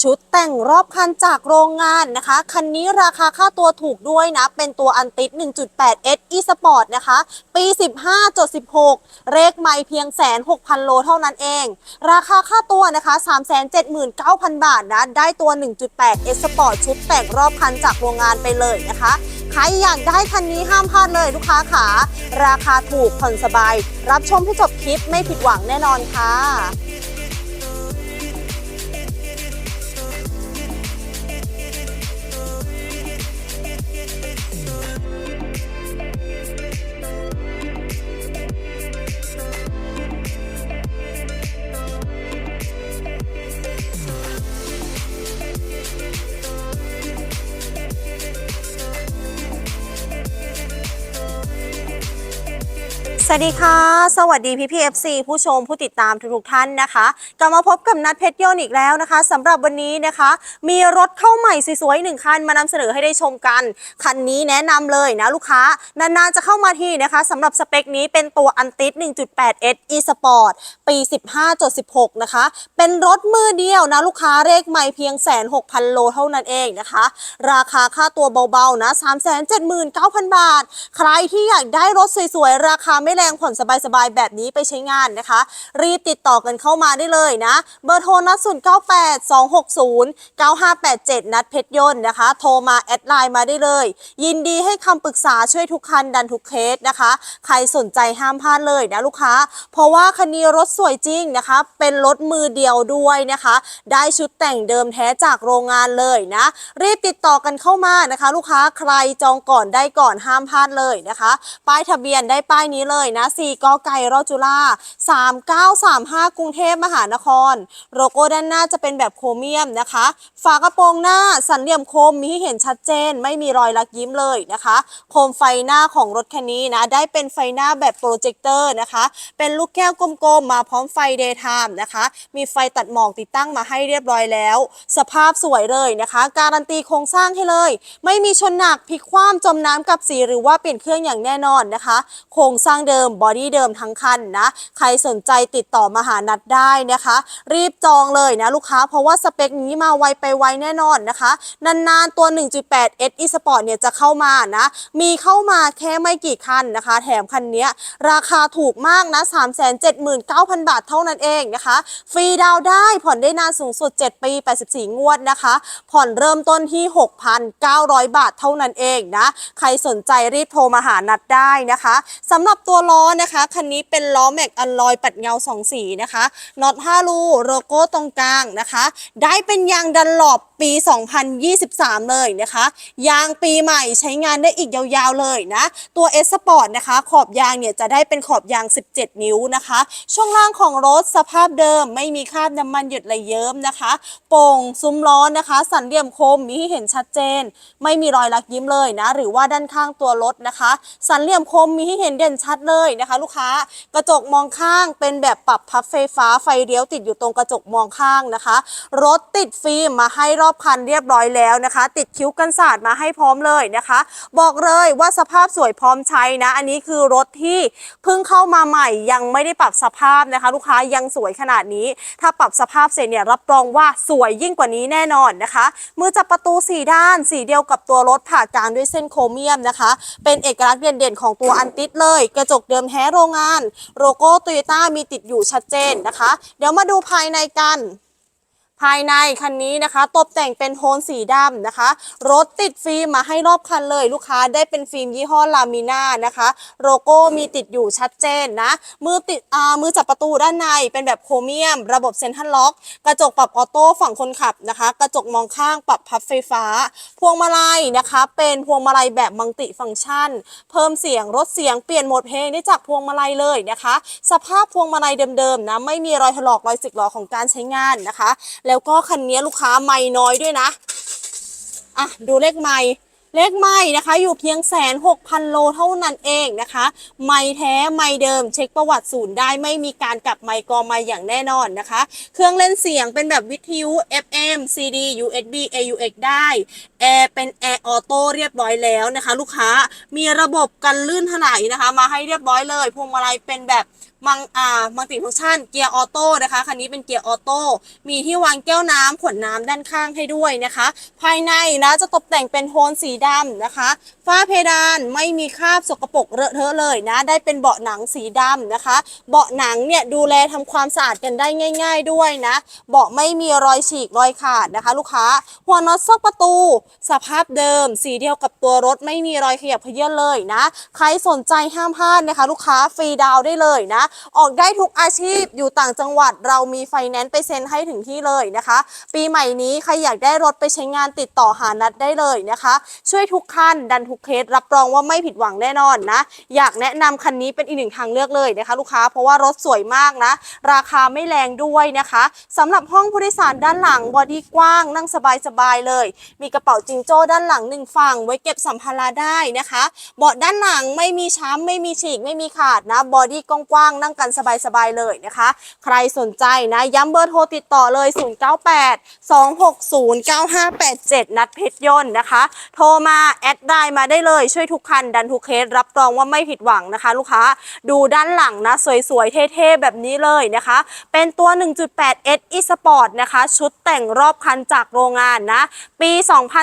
ชุดแต่งรอบคันจากโรงงานนะคะ คันนี้ราคาค่าตัวถูกด้วยนะ เป็นตัวอันติด 1.8 S e Sport นะคะ ปี 15.16 เลขไม่เพียงแสน6,000โลเท่านั้นเอง ราคาค่าตัวนะคะ 379,000 บาทนะ ได้ตัว 1.8 S Sport ชุดแต่งรอบคันจากโรงงานไปเลยนะคะใครอยากได้คันนี้ห้ามพลาดเลยลูกค้าขาราคาถูกผ่อนสบาย รับชมให้จบคลิปไม่ผิดหวังแน่นอนค่ะ สวัสดีค่ะ สวัสดีพี่พีเอฟซีผู้ชมผู้ติดตามทุกๆท่านนะคะกลับมาพบกับนัดเพชรยนต์อีกแล้วนะคะสำหรับวันนี้นะคะ มีรถเข้าใหม่สวยๆหนึ่งคันมานำเสนอให้ได้ชมกัน คันนี้แนะนำเลยนะลูกค้านานๆจะเข้ามาทีนะคะสำหรับสเปคนี้เป็นตัวอันติด1.8 S e Sport ปี 15.16 นะคะ เป็นรถมือเดียวนะลูกค้าเลขใหม่เพียงแสนหกพันโลเท่านั้นเองนะคะ ราคาค่าตัวเบาๆนะ379,000 บาท ใครที่อยากได้รถสวยๆราคาไม่แรงผ่อนสบายๆ แบบนี้ไปใช้งานนะคะ รีบติดต่อกันเข้ามาได้เลยนะ เบอร์โทรนัด0 9 8 2 6 0 9 5 8 7 นัดเพชรยนต์นะคะ โทรมาแอดไลน์มาได้เลย ยินดีให้คำปรึกษาช่วยทุกคันดันทุกเคสนะคะ ใครสนใจห้ามพลาดเลยนะลูกค้า เพราะว่าคันนี้รถสวยจริงนะคะ เป็นรถมือเดียวด้วยนะคะ ได้ชุดแต่งเดิมแท้จากโรงงานเลยนะ รีบติดต่อกันเข้ามานะคะ ลูกค้าใครจองก่อนได้ก่อนห้ามพลาดเลยนะคะ ป้ายทะเบียนได้ป้ายนี้เลยนะ 4กอไก่รอจุฬา3935 กรุงเทพมหานคร โลโก้ด้านหน้าจะเป็นแบบโครเมียมนะคะ ฝากระโปรงหน้าสันเหลี่ยมโคมมีให้เห็นชัดเจน ไม่มีรอยลักยิ้มเลยนะคะ โคมไฟหน้าของรถคันนี้นะ ได้เป็นไฟหน้าแบบโปรเจคเตอร์นะคะ เป็นลูกแก้วกลมๆมาพร้อมไฟเดย์ไทม์นะคะ มีไฟตัดหมอกติดตั้งมาให้เรียบร้อยแล้ว สภาพสวยเลยนะคะ การันตีโครงสร้างให้เลย ไม่มีชนหนักพลิกคว่ำจมน้ำกับสีหรือว่าเปลี่ยนเครื่องอย่างแน่นอนนะคะ โครงสร้างเดิมิมบอดี้เดิมทั้งคันนะ ใครสนใจติดต่อมาหานัดได้นะคะ รีบจองเลยนะลูกค้า เพราะว่าสเปคนี้มาไวไปไวแน่นอนนะคะ นานๆตัว 1.8 S e Sport เนี่ยจะเข้ามานะ มีเข้ามาแค่ไม่กี่คันนะคะ แถมคันนี้ราคาถูกมากนะ 379,000 บาทเท่านั้นเองนะคะ ฟรีดาวได้ผ่อนได้นานสูงสุด 7 ปี 84 งวดนะคะ ผ่อนเริ่มต้นที่ 6,900 บาทเท่านั้นเองนะ ใครสนใจรีบโทรมาหานัดได้นะคะสำหรับตัวล้อนะคะ คันนี้เป็นล้อแม็กอัลลอยปัดเงา 2 สีนะคะน็อต5รูโลโก้ตรงกลางนะคะ ได้เป็นยางดันหลอบปี 2023 เลยนะคะ ยางปีใหม่ใช้งานได้อีกยาวๆเลยนะ ตัว S Sport นะคะ ขอบยางเนี่ยจะได้เป็นขอบยาง 17 นิ้วนะคะ ช่วงล่างของรถสภาพเดิมไม่มีคราบน้ำมันหยดไหลเยิ้มนะคะ โป่งซุ้มล้อนะคะ สันเหลี่ยมคมมีให้เห็นชัดเจน ไม่มีรอยลักยิ้มเลยนะ หรือว่าด้านข้างตัวรถนะคะ สันเหลี่ยมคมมีให้เห็นเด่นชัดเลยนะคะ ลูกค้ากระจกมองข้างเป็นแบบปรับพับไฟฟ้าไฟเลี้ยวติดอยู่ตรงกระจกมองข้างนะคะ รถติดฟิล์มมาให้รอบคันเรียบร้อยแล้วนะคะ ติดคิ้วกันศาสตร์มาให้พร้อมเลยนะคะ บอกเลยว่าสภาพสวยพร้อมใช้นะ อันนี้คือรถที่เพิ่งเข้ามาใหม่ยังไม่ได้ปรับสภาพนะคะ ลูกค้ายังสวยขนาดนี้ ถ้าปรับสภาพเสร็จเนี่ยรับรองว่าสวยยิ่งกว่านี้แน่นอนนะคะ มือจับประตูสีด้านสีเดียวกับตัวรถผ่ากลางด้วยเส้นโครเมียมนะคะ เป็นเอกลักษณ์เด่นๆของตัวอันติดเลย กระจกเดิมแท้โรงงาน โลโก้โตโยต้ามีติดอยู่ชัดเจนนะคะ เดี๋ยวมาดูภายในกัน ภายในคันนี้นะคะ ตกแต่งเป็นโทนสีดำนะคะ รถติดฟิล์มมาให้รอบคันเลยลูกค้าได้เป็นฟิล์มยี่ห้อลามิน่านะคะ โลโก้มีติดอยู่ชัดเจนนะ มือติดอ่ามือจับประตูด้านในเป็นแบบโครเมียม ระบบเซ็นทรัลล็อก กระจกปรับออโต้ฝั่งคนขับนะคะ กระจกมองข้างปรับพับไฟฟ้า พวงมาลัยนะคะ เป็นพวงมาลัยแบบมัลติฟังก์ชัน เพิ่มเสียงลดเสียงเปลี่ยนโหมดเพลงได้จากพวงมาลัยเลยนะคะ สภาพพวงมาลัยเดิมๆนะไม่มีรอยถลอกรอยสึกหรอของการใช้งานนะคะแล้วแล้วก็คันนี้ลูกค้าไม่น้อยด้วยนะ อะ ดูเลขไม่เลขไม่นะคะ อยู่เพียงแสนหกพันโลเท่านั้นเองนะคะ ไม่แท้ไม่เดิม เช็คประวัติศูนย์ได้ไม่มีการกลับไม่กอไม่อย่างแน่นอนนะคะ เครื่องเล่นเสียงเป็นแบบวิทยุ FM CD USB AUX ได้แอร์เป็นแอร์ออโต้เรียบร้อยแล้วนะคะ ลูกค้ามีระบบกันลื่นถลายนะคะ มาให้เรียบร้อยเลยพวงมาลัยเป็นแบบ มังอ่ามัลติฟังก์ชันเกียร์ออโต้นะคะคันนี้เป็นเกียร์ออโต้มีที่วางแก้วน้ำขวดน้ำด้านข้างให้ด้วยนะคะ ภายในนะจะตกแต่งเป็นโทนสีดำนะคะฝ้าเพดานไม่มีคราบสกปรกเลอะเทอะเลยนะ ได้เป็นเบาะหนังสีดำนะคะ เบาะหนังเนี่ยดูแลทำความสะอาดกันได้ง่าย ๆด้วยนะ เบาะไม่มีรอยฉีกรอยขาดนะคะ ลูกค้า หัวน็อตซอกประตู สภาพเดิม สีเดียวกับตัวรถไม่มีรอยขยับเขยื้อนเลยนะ ใครสนใจห้ามพลาดนะคะ ลูกค้าฟรีดาวได้เลยนะออกได้ทุกอาชีพอยู่ต่างจังหวัดเรามีไฟแนนซ์ไปเซ็นให้ถึงที่เลยนะคะ ปีใหม่นี้ใครอยากได้รถไปใช้งานติดต่อหานัดได้เลยนะคะ ช่วยทุกคันดันทุกเคสรับรองว่าไม่ผิดหวังแน่นอนนะ อยากแนะนำคันนี้เป็นอีกหนึ่งทางเลือกเลยนะคะ ลูกค้าเพราะว่ารถสวยมากนะ ราคาไม่แรงด้วยนะคะสำหรับห้องผู้โดยสารด้านหลังบอดี้กว้างนั่งสบายๆเลย มีกระเป๋าจิงโจ้ด้านหลังหนึ่งฝั่งไว้เก็บสัมภาระได้นะคะ เบาะด้านหลังไม่มีช้ำไม่มีฉีกไม่มีขาดนะบอดี้กว้างๆนั่งกันสบายๆเลยนะคะ ใครสนใจนะ ย้ำเบอร์โทรติดต่อเลย 098 260 9587 นัดเพชรยนต์นะคะ โทรมาแอดไลน์มาได้เลยช่วยทุกคันดันทุกเคสรับรองว่าไม่ผิดหวังนะคะ ลูกค้าดูด้านหลังนะ สวยๆ เท่ๆ แบบนี้เลยนะคะ เป็นตัว 1.8 S e Sport นะคะ ชุดแต่งรอบคันจากโรงงานนะ ปี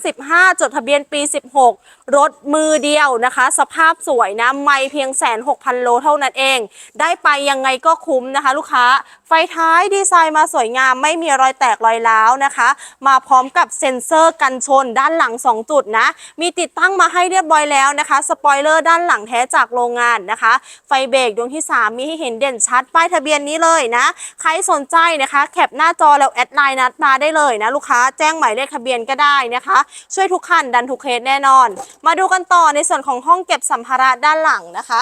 2015 จดทะเบียนปี 16 รถมือเดียวนะคะ สภาพสวยนะ ไม่เพียงแสนหกพันโลเท่านั้นเอง ได้ไปยังไงก็คุ้มนะคะ ลูกค้า ไฟท้ายดีไซน์มาสวยงามไม่มีรอยแตกรอยร้าวนะคะ มาพร้อมกับเซ็นเซอร์กันชนด้านหลัง 2 จุดนะ มีติดตั้งมาให้เรียบร้อยแล้วนะคะ สปอยเลอร์ด้านหลังแท้จากโรงงานนะคะ ไฟเบรกดวงที่ 3 มีให้เห็นเด่นชัด ป้ายทะเบียนนี้เลยนะ ใครสนใจนะคะ แคปหน้าจอแล้วแอดไลน์นัดมาได้เลยนะลูกค้า แจ้งหมายเลขทะเบียนก็ได้นะคะ ช่วยทุกคันดันทุกเคสแน่นอนมาดูกันต่อในส่วนของห้องเก็บสัมภาระด้านหลังนะคะ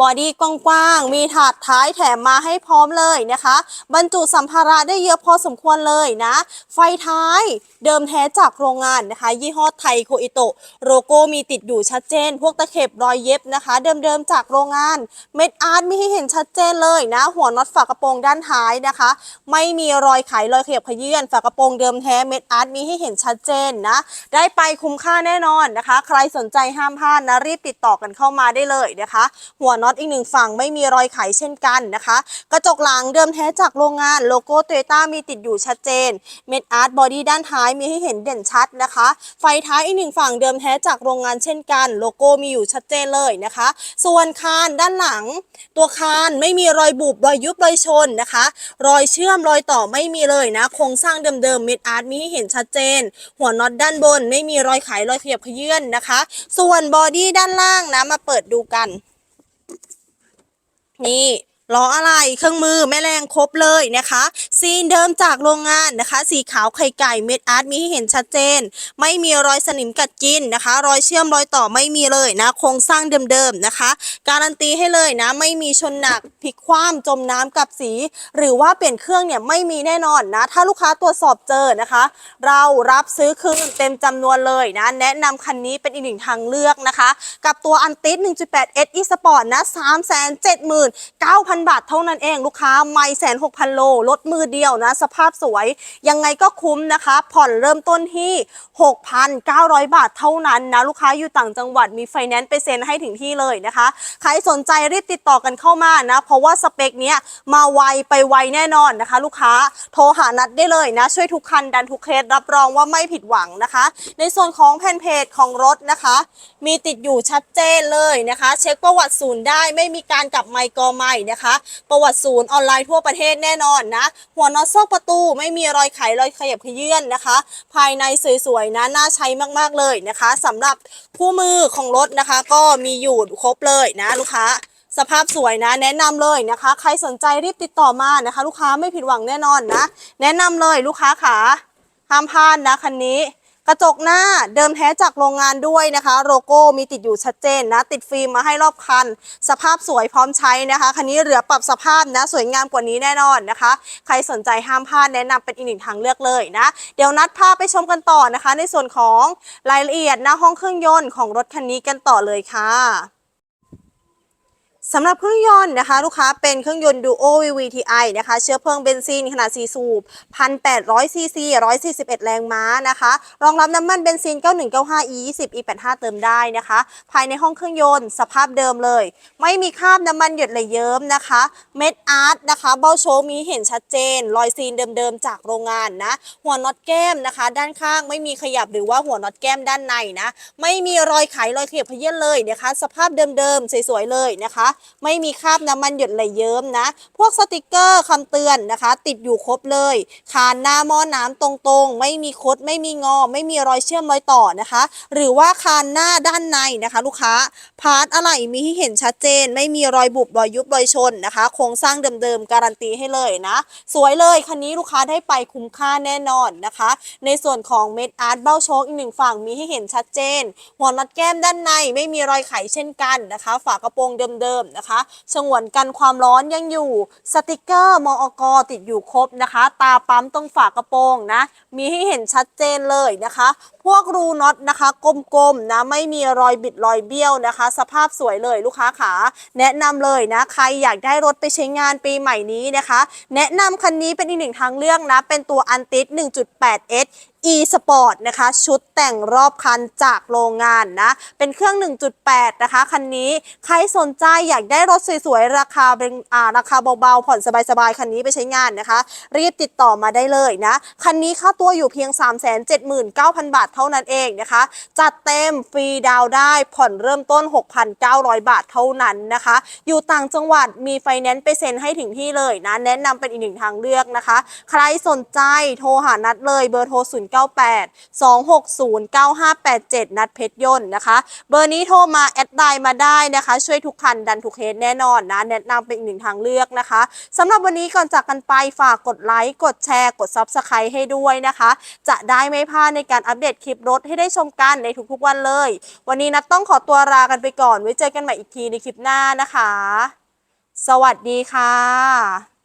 บอดี้กว้างๆ มีถาดท้ายแถมมาให้พร้อมเลยนะคะ บรรจุสัมภาระได้เยอะพอสมควรเลยนะ ไฟท้ายเดิมแท้จากโรงงานนะคะ ยี่ห้อไทยโคอิโตโลโก้มีติดอยู่ชัดเจน พวกตะเข็บรอยเย็บนะคะ เดิมๆจากโรงงาน เม็ดอาร์ตมีให้เห็นชัดเจนเลยนะ หัวน็อตฝากระโปรงด้านท้ายนะคะ ไม่มีรอยไขรอยเขยับขยื่นฝากระโปรงเดิมแท้เม็ดอาร์ตมีให้เห็นชัดเจนนะ ได้ไปคุ้มค่าแน่นอนนะคะ ใครสนใจห้ามพลาดนะรีบติดต่อกันเข้ามาได้เลยนะคะหััวน็อตอีกหนึ่งฝั่งไม่มีรอยไขเช่นกันนะคะ กระจกหลังเดิมแท้จากโรงงานโลโก้โตโยต้ามีติดอยู่ชัดเจน เม็ดอาร์ตบอดี้ด้านท้ายมีให้เห็นเด่นชัดนะคะ ไฟท้ายอีกหนึ่งฝั่งเดิมแท้จากโรงงานเช่นกัน โลโก้มีอยู่ชัดเจนเลยนะคะ ส่วนคานด้านหลัง ตัวคานไม่มีรอยบุบรอยยุบรอยชนนะคะ รอยเชื่อมรอยต่อไม่มีเลยนะโครงสร้างเดิมๆเม็ดอาร์ตมีให้เห็นชัดเจน หัวน็อตด้านบน ไม่มีรอยไขรอยขยับขยื่นนะคะ ส่วนบอดี้ด้านล่างนะมาเปิดดูกัน นี่ ล้ออะไรเครื่องมือแม่แรงครบเลยนะคะ ซีนเดิมจากโรงงานนะคะ สีขาวไข่ไก่เม็ดอาร์ตมีให้เห็นชัดเจน ไม่มีรอยสนิมกัดกินนะคะ รอยเชื่อมรอยต่อไม่มีเลยนะ โครงสร้างเดิมๆนะคะ การันตีให้เลยนะ ไม่มีชนหนักพลิกคว่ำจมน้ำกับสี หรือว่าเปลี่ยนเครื่องเนี่ยไม่มีแน่นอนนะ ถ้าลูกค้าตรวจสอบเจอนะคะ เรารับซื้อคืนเต็มจำนวนเลยนะ แนะนำคันนี้เป็นอีกหนึ่งทางเลือกนะคะ กับตัวอันติส1.8 S e Sport นะ5,000 บาทเท่านั้นเองลูกค้าไม่แสนหกพันโลลดมือเดียวนะ สภาพสวยยังไงก็คุ้มนะคะ ผ่อนเริ่มต้นที่ 6,900 บาทเท่านั้นนะ ลูกค้าอยู่ต่างจังหวัดมีไฟแนนซ์ไปเซ็นให้ถึงที่เลยนะคะ ใครสนใจรีบติดต่อกันเข้ามานะ เพราะว่าสเปคเนี้ยมาไวไปไวแน่นอนนะคะ ลูกค้าโทรหานัดได้เลยนะ ช่วยทุกคันดันทุกเคสรับรองว่าไม่ผิดหวังนะคะ ในส่วนของแผ่นเพจของรถนะคะ มีติดอยู่ชัดเจนเลยนะคะ เช็คประวัติศูนย์ได้ไม่มีการกลับไมค์กอใหม่นะคะประวัติศูนย์ออนไลน์ทั่วประเทศแน่นอนนะ หัวน็อตซอกประตูไม่มีรอยไขรอยขยับขยื่นนะคะ ภายในสวยๆนะน่าใช้มากๆเลยนะคะสำหรับคู่มือของรถนะคะ ก็มีอยู่ครบเลยนะลูกค้าสภาพสวยนะ แนะนำเลยนะคะ ใครสนใจรีบติดต่อมานะคะ ลูกค้าไม่ผิดหวังแน่นอนนะ แนะนำเลยลูกค้าขาห้ามพลาดนะคันนี้ กระจกหน้าเดิมแท้จากโรงงานด้วยนะคะ โลโก้มีติดอยู่ชัดเจนนะ ติดฟิล์มมาให้รอบคัน สภาพสวยพร้อมใช้นะคะคันนี้เหลือปรับสภาพนะ สวยงามกว่านี้แน่นอนนะคะ ใครสนใจห้ามพลาดแนะนำเป็นอีกหนึ่งทางเลือกเลยนะ เดี๋ยวนัดพาไปชมกันต่อนะคะ ในส่วนของรายละเอียดหน้าห้องเครื่องยนต์ของรถคันนี้กันต่อเลยค่ะ สำหรับเครื่องยนต์นะคะลูกค้าเป็นเครื่องยนต์ Duo VVTi นะคะ เชื้อเพลิงเบนซินขนาด 4 สูบ 1,800 ซีซี 141 แรงม้านะคะ รองรับน้ำมันเบนซิน 9195 E20 E85 เติมได้นะคะ ภายในห้องเครื่องยนต์สภาพเดิมเลย ไม่มีคราบน้ำมันหยดไหลเยิ้มนะคะ เม็ดอาร์ตนะคะ เบ้าโชว์มีเห็นชัดเจน รอยซีนเดิมๆจากโรงงานนะ หัวน็อตแก้มนะคะ ด้านข้างไม่มีขยับหรือว่าหัวน็อตแก้มด้านในนะ ไม่มีรอยไขรอยเขียบเขยื้อนเลยนะคะ สภาพเดิมๆสวยๆเลยนะคะไม่มีคราบน้ำมันหยดไหลเยิ้มนะ พวกสติกเกอร์คำเตือนนะคะ ติดอยู่ครบเลยคานหน้าหม้อน้ำตรงๆ ไม่มีคดไม่มีงอ ไม่มีรอยเชื่อมรอยต่อนะคะ หรือว่าคานหน้าด้านในนะคะ ลูกค้าพาร์ทอะไรมีให้เห็นชัดเจน ไม่มีรอยบุบรอยยุบรอยชนนะคะ โครงสร้างเดิมๆการันตีให้เลยนะ สวยเลยคันนี้ลูกค้าได้ไปคุ้มค่าแน่นอนนะคะ ในส่วนของเม็ดอาร์ตเบ้าโชคอีกหนึ่งฝั่งมีให้เห็นชัดเจน หัวน็อตแก้มด้านในไม่มีรอยไขเช่นกันนะคะ ฝากระโปรงเดิมๆนะคะฉงวนกันความร้อนยังอยู่ สติกเกอร์มอกติดอยู่ครบนะคะ ตาปั๊มตรงฝากระโปรงนะ มีให้เห็นชัดเจนเลยนะคะ พวกรูน็อตนะคะกลมๆนะไม่มีรอยบิดรอยเบี้ยวนะคะ สภาพสวยเลยลูกค้าขาแนะนำเลยนะ ใครอยากได้รถไปใช้งานปีใหม่นี้นะคะ แนะนำคันนี้เป็นอีกหนึ่งทางเลือกนะ เป็นตัวอันติส 1.8S e sport นะคะ ชุดแต่งรอบคันจากโรงงานนะ เป็นเครื่อง 1.8 นะคะ คันนี้ใครสนใจอยากได้รถสวยๆ ราคาเป็นอ่าราคาเบาๆ ผ่อนสบายๆ คันนี้ไปใช้งานนะคะ รีบติดต่อมาได้เลยนะ คันนี้ค่าตัวอยู่เพียง 379,000 บาทเท่านั้นเองนะคะ จัดเต็มฟรีดาวได้ผ่อนเริ่มต้น 6,900 บาทเท่านั้นนะคะ อยู่ต่างจังหวัดมีไฟแนนซ์ไปเซ็นให้ถึงที่เลยนะ แนะนำเป็นอีกหนึ่งทางเลือกนะคะ ใครสนใจโทรหานัดเลยเบอร์โทร098 260 9587 นัดเพชรยนต์นะคะ เบอร์นี้โทรมาแอดไลน์มาได้นะคะ ช่วยทุกคันดันทุกเคสแน่นอนนะ แนะนำเป็นอีกหนึ่งทางเลือกนะคะสำหรับวันนี้ก่อนจากกันไปฝากกดไลค์ กดแชร์ กด Subscribe ให้ด้วยนะคะ จะได้ไม่พลาดในการอัปเดตคลิปรถให้ได้ชมกันในทุกๆวันเลย วันนี้นัดต้องขอตัวลากันไปก่อน ไว้เจอกันใหม่อีกทีในคลิปหน้านะคะ สวัสดีค่ะ